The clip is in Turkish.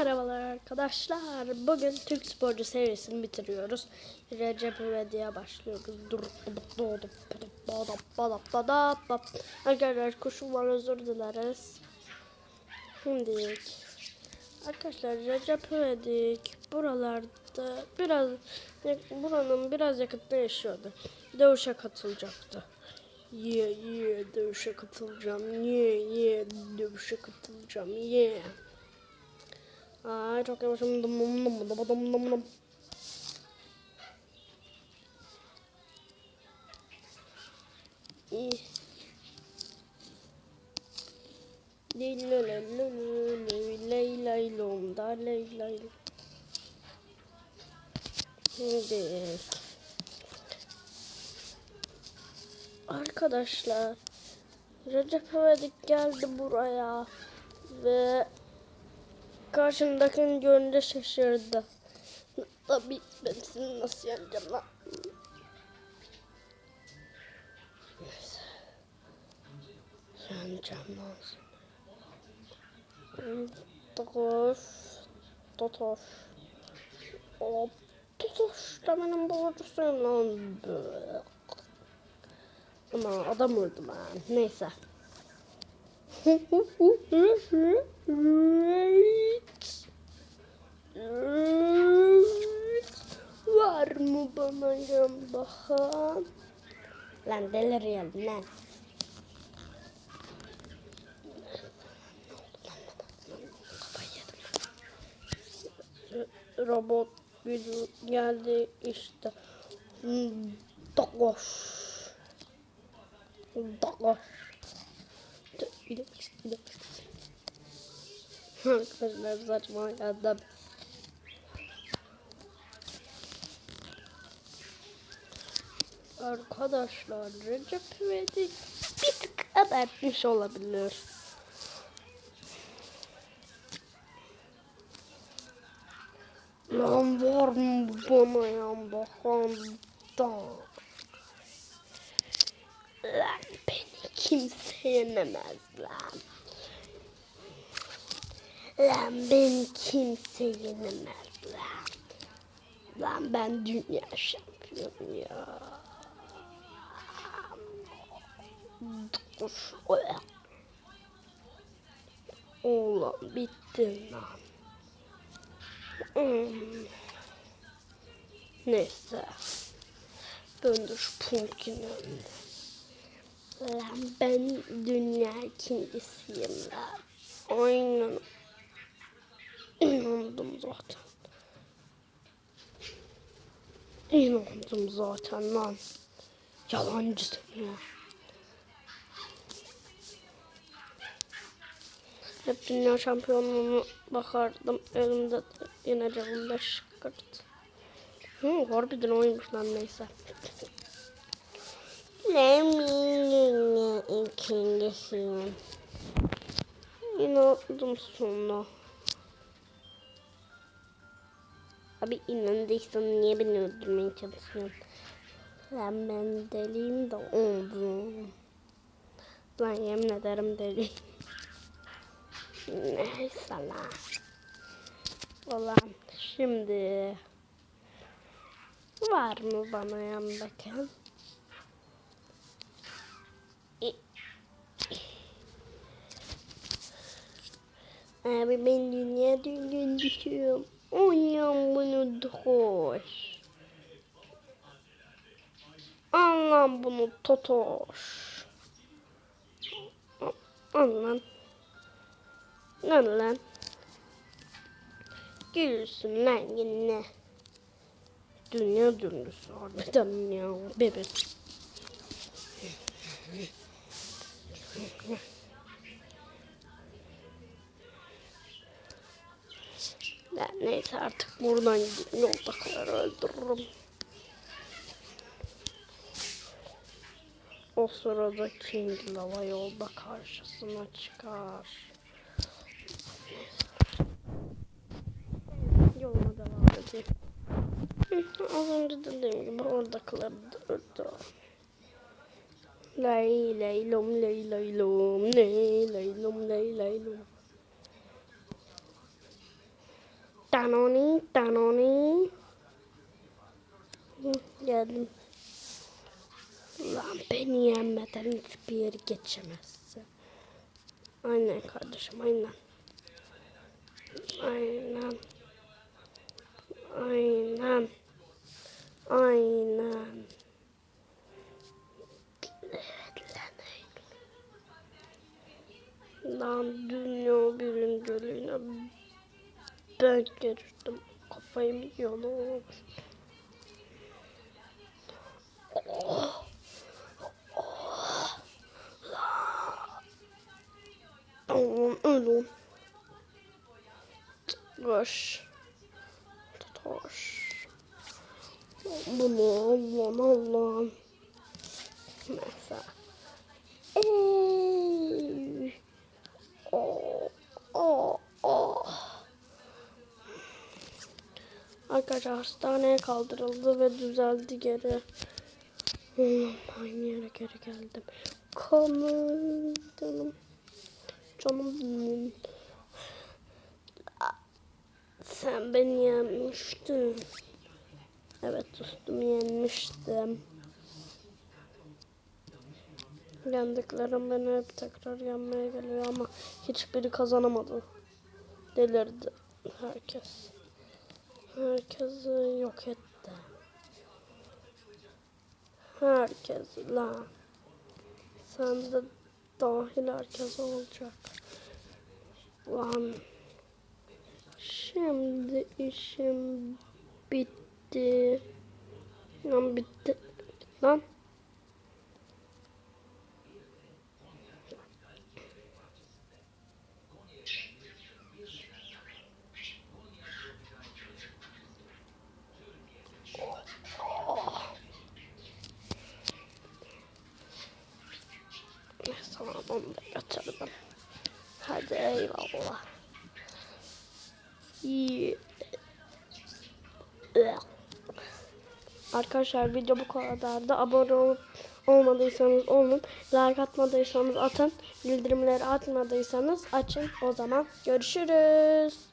Merhabalar arkadaşlar. Bugün Türk sporcu serisini bitiriyoruz. Recep İvedik'e başlıyoruz. Dur. Arkadaşlar kuşum var özür dileriz. Şimdi arkadaşlar Recep İvedik buralarda biraz buranın biraz yakında yaşıyordu. Dövüşe katılacaktı. Ye yeah, ye yeah, dövüşe katılacağım. Ye yeah, ye yeah, dövüşe katılacağım. Ye. Yeah. Ay çok yavaşım. Dım dım dım dım dım dım dım. İyi. Ley ley ley ley ley ley lom da ley ley. Şimdi arkadaşlar Recep İvedik geldi buraya ve Karşımdakini görünce şaşırdı. Tabii ben seni nasıl yeneceğim lan? Neyse. Yeneceğim seni. Totoş. Totoş. Hop. Totoş da benim borcusuyum lan. Ama adam öldü lan. Neyse. Var mı bana yan bakan? Lan deliriyorum lan. Robot gücü geldi işte. Dokoş. Dokoş. Arkadaşlar saçma geldim. Arkadaşlar Recep İvedik bir tık abartmış olabilir. Lan var mı bana yan bakan da? Lan kimse yenemez lan. Beni kimse yenemez lan. Lan ben dünya şampiyonu ya. Dur. Oğlum bitti lan. Hmm. Neyse. Döndür şu pumpkin önüne. Lan ben dünya ikincisiyim lan. Aynen. İnandım zaten. İnandım zaten lan. Yalancısın ya. Hep dünya şampiyonluğunu bakardım. Elimde yeneceğim 5 kart. Hı, harbiden oymuş lan neyse. Lemmin'in ikincisiyim. İnandım sonra. Abi inandıysan niye beni öldürmeye çalışıyorsun? Lan ben deliyim de oldum. Lan yemin ederim deliyim. Neyse lan. Ulan şimdi var mı bana yan bakan? Abi ben dünya dünya düşüyorum. Oynayam bunu hoş. Anlam bunu totoş. Anlam. Lan lan. Gülsün lan yine. Dünya döndüsü harbiden ya bebek. Ya neyse artık buradan gidip yolda kadar öldürürüm. O sırada King Lava yolda karşısına çıkar. Yoluna devam edeyim. Az önce dediğim gibi oradakileri de öldü. Lay lay lom lay lay lom lay lay lom lay lay lom. Danoni, Danoni. Geldim. Lan beni yenmeden hiçbir yere geçemezsin. Aynen kardeşim aynen. Aynen. Aynen. Aynen. Evet lan. Lan dünya birinciliğine ben girdim. Kafayı mı yiyorum? Allah'ım ölüm. Koş. Toş. Bunu Allah'ım Allah'ım. Mesela. Ey. Oh, oh, oh. Arkadaşlar hastaneye kaldırıldı ve düzeldi geri. Aynı yere geri geldim. Kanım canım. Canım. Sen beni yenmiştin. Evet dostum yenmiştim. Yendiklerim beni hep tekrar yenmeye geliyor ama hiçbiri kazanamadı. Delirdi herkes. Herkesi yok etti. Herkes lan. Sen de dahil herkes olacak. Lan. Şimdi işim bitti. Lan bitti. Lan. Arkadaşlar video bu kadardı. Abone olup olmadıysanız olun. Like atmadıysanız atın. Bildirimleri atmadıysanız açın. O zaman görüşürüz.